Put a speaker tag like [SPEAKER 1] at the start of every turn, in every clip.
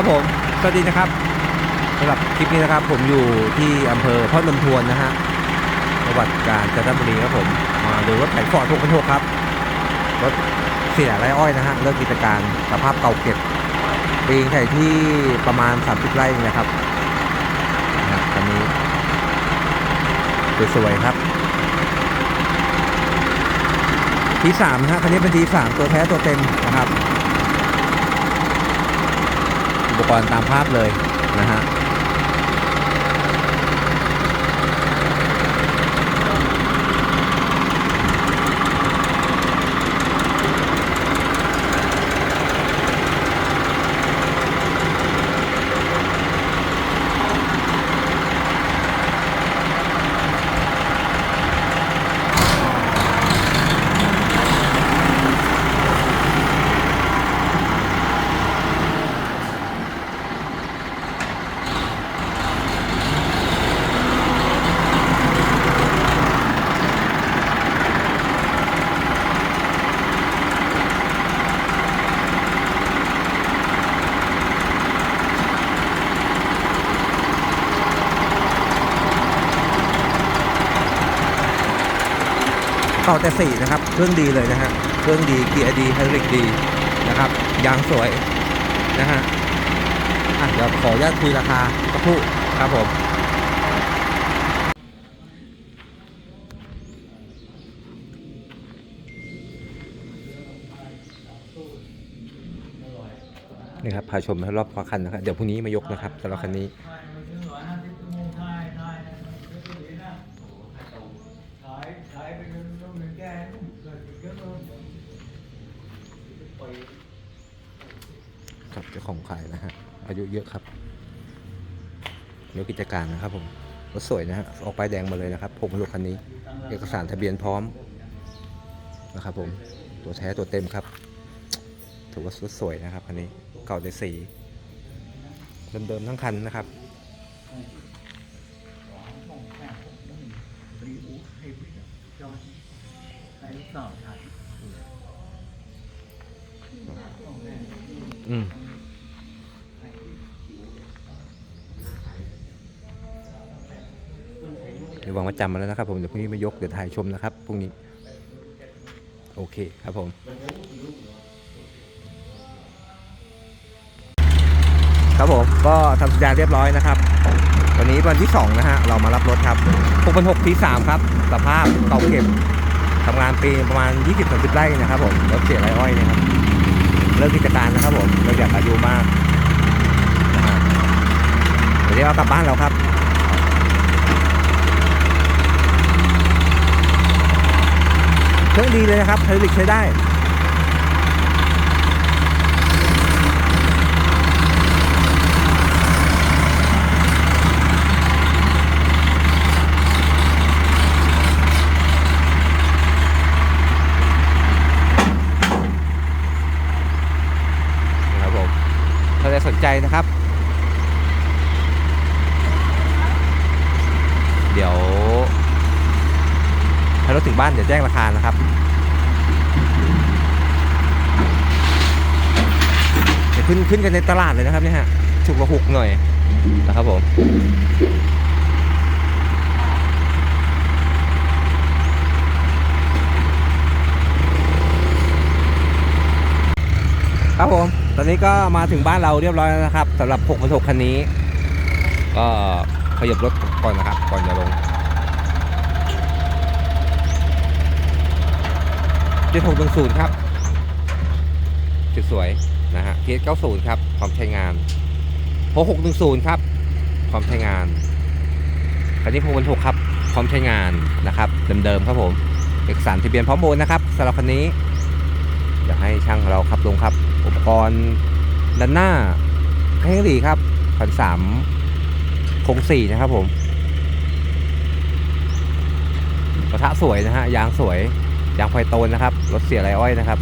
[SPEAKER 1] ครับผม สวัสดีนะครับสำหรับคลิปนี้นะครับ ผมอยู่ที่อำเภอพ่อลมทวนนะฮะจังหวัดกาญจนบุรีครับผม มาดูรถไถฟอร์ด616ครับ รถเสียไรอ้อยนะฮะ เลิกกิจการสภาพเก่าเก็บปีงไข่ที่ประมาณ 30 ไร่นี่นะครับนะคันนี้สวยๆครับทีสามนะฮะคันนี้เป็นทีสามตัวแท้ตัวเต็มนะครับ อุปกรณ์ตามภาพเลยนะฮะ ต่อแต่สี่นะครับ เครื่องดีเลยนะฮะ เครื่องดีเกียร์ดีไฮดรอลิกดีนะครับ ยางสวยนะฮะอะเดี๋ยวขออนุญาตคุยราคาสักครู่ครับผมนี่ครับพาชมรอบคันนะครับ เดี๋ยวพรุ่งนี้มายกนะครับสำหรับคันนี้ ครับเจ้าของขายนะฮะ อายุเยอะครับเนื้อกิจการนะครับผมรถสวยนะฮะ ออกป้ายแดงมาเลยนะครับผมรถคันนี้ เอกสารทะเบียนพร้อมนะครับผม ตัวแท้ตัวเต็มครับ ถือว่ารถสวยนะครับคันนี้ เก่าในสี เดิมๆทั้งคันนะครับ อืมเดี๋ยววางมาจำมาแล้วนะครับผม เดี๋ยวพรุ่งนี้มายก เดี๋ยวถ่ายชมนะครับพรุ่งนี้ โอเคครับผมครับผมก็ทำสัญญาเรียบร้อยนะครับ วันนี้วันที่ 2 นะฮะ เรามารับรถครับ6 6ที่3ครับสภาพเก่าเก็บทำงานปีประมาณ 20-30ไร่นะครับผมรถเสียไรอ้อยเนี่ยครับ เลิกกิจการนะครับผมเราอยากอายุมากเดี๋ยวเรากลับบ้านเราครับเครื่องดีเลยนะครับไฮดรอลิกใช้ได้ นะครับผมถ้าใครส นะครับ เดี๋ยวให้รถถึงบ้านเดี๋ยวแจ้งราคานะครับเดี๋ยวขึ้นขึ้นกันในตลาดเลยนะครับเนี่ยฮะฉุกละหุกหน่อยนะครับผมครับผม ตอนนี้ก็มาถึงบ้านเราเรียบร้อยแล้วนะครับสำหรับ6 6คันนี้ ก็ขยับรถก่อนนะครับ ก่อนจะลงเจ็ดหกหนึ่งศูนย์ครับจุดสวยนะฮะเกียร์เก้าศูนย์ครับพร้อมใช้งานหกหกหนึ่งศูนย์ครับพร้อมใช้งานคันนี้หกหกครับพร้อมใช้งานนะครับเดิมๆครับผมเอกสารทะเบียนพร้อมโอนนะครับสำหรับคันนี้อยากให้ช่างเราขับลงครับ อุปกรณ์ด้านหน้าแข้งดีครับพันสามคงสี่นะครับผมกระทะสวยนะฮะยางสวยยางไฟโตนนะครับรถเสียไรอ้อยนะครับ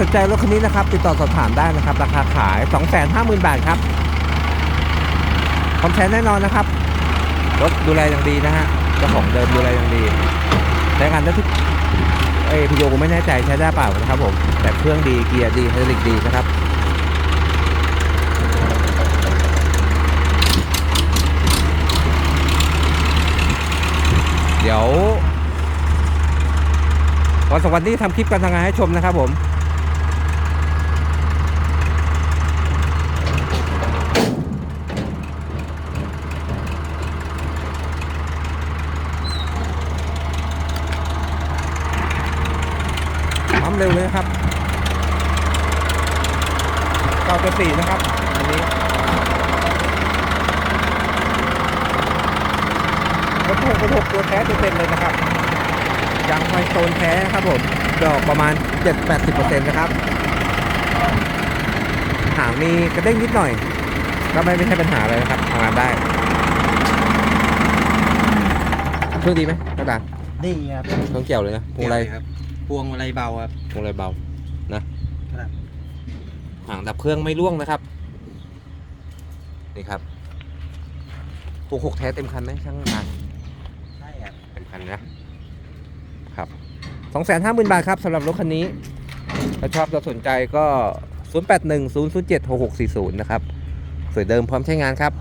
[SPEAKER 1] สนใจรถคันนี้นะครับ ติดต่อสอบถามได้นะครับ ราคาขาย 250,000 บาทครับพร้อมใช้แน่นอนนะครับ รถดูแลอย่างดีนะฮะเจ้าของเดิมดูแลอย่างดีใช้งานได้ทุกเอ้พิโยผมไม่แน่ใจใช้ได้เปล่านะครับผม แต่เครื่องดีเกียร์ดีไฮดรอลิกดีนะครับเดี๋ยววันสองวันนี้ทำคลิปการทำงานให้ชมนะครับผม เร็วเลยนะครับเก้าตัวสี่นะครับอันนี้รถหกรถหกตัวแท้ตัวเต็มเลยนะครับยางไฟโซนแท้ครับผมดอกประมาณ 7-80%นะครับหางมีกระเด้งนิดหน่อย ก็ไม่ไม่ใช่ปัญหาเลยนะครับทำงานได้เครื่องดีไหมกระดาษ
[SPEAKER 2] นี่ครับ
[SPEAKER 1] เครื่องเกี่ยวเลยนะพวงอะไร
[SPEAKER 2] ครับพ วงอะไรเบาครับ
[SPEAKER 1] พวงอะไรเบานะหางดับเครื่องไม่ร่วงนะครับ นี่ครับตัวหกแท้เต็มคันไหมช่างงาน
[SPEAKER 2] ใช่ครับ
[SPEAKER 1] เต็มคันนะครับสองแสนห้าหมื่นบาทครับสำหรับรถคันนี้ ถ้าชอบก็สนใจก็ 0 8 1 0 0 7 6 6 4 0 นะครับ สวยเดิมพร้อมใช้งานครับ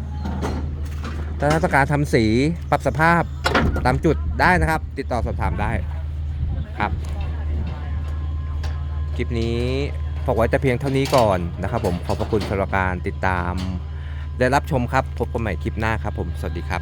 [SPEAKER 1] ถ้าต้องการทำสีปรับสภาพตามจุดได้นะครับ ติดต่อสอบถามได้ครับ คลิปนี้ฝากไว้แต่เพียงเท่านี้ก่อนนะครับผมขอบพระคุณสำหรับการติดตาม ได้รับชมครับพบกันใหม่คลิปหน้าครับผมสวัสดีครับ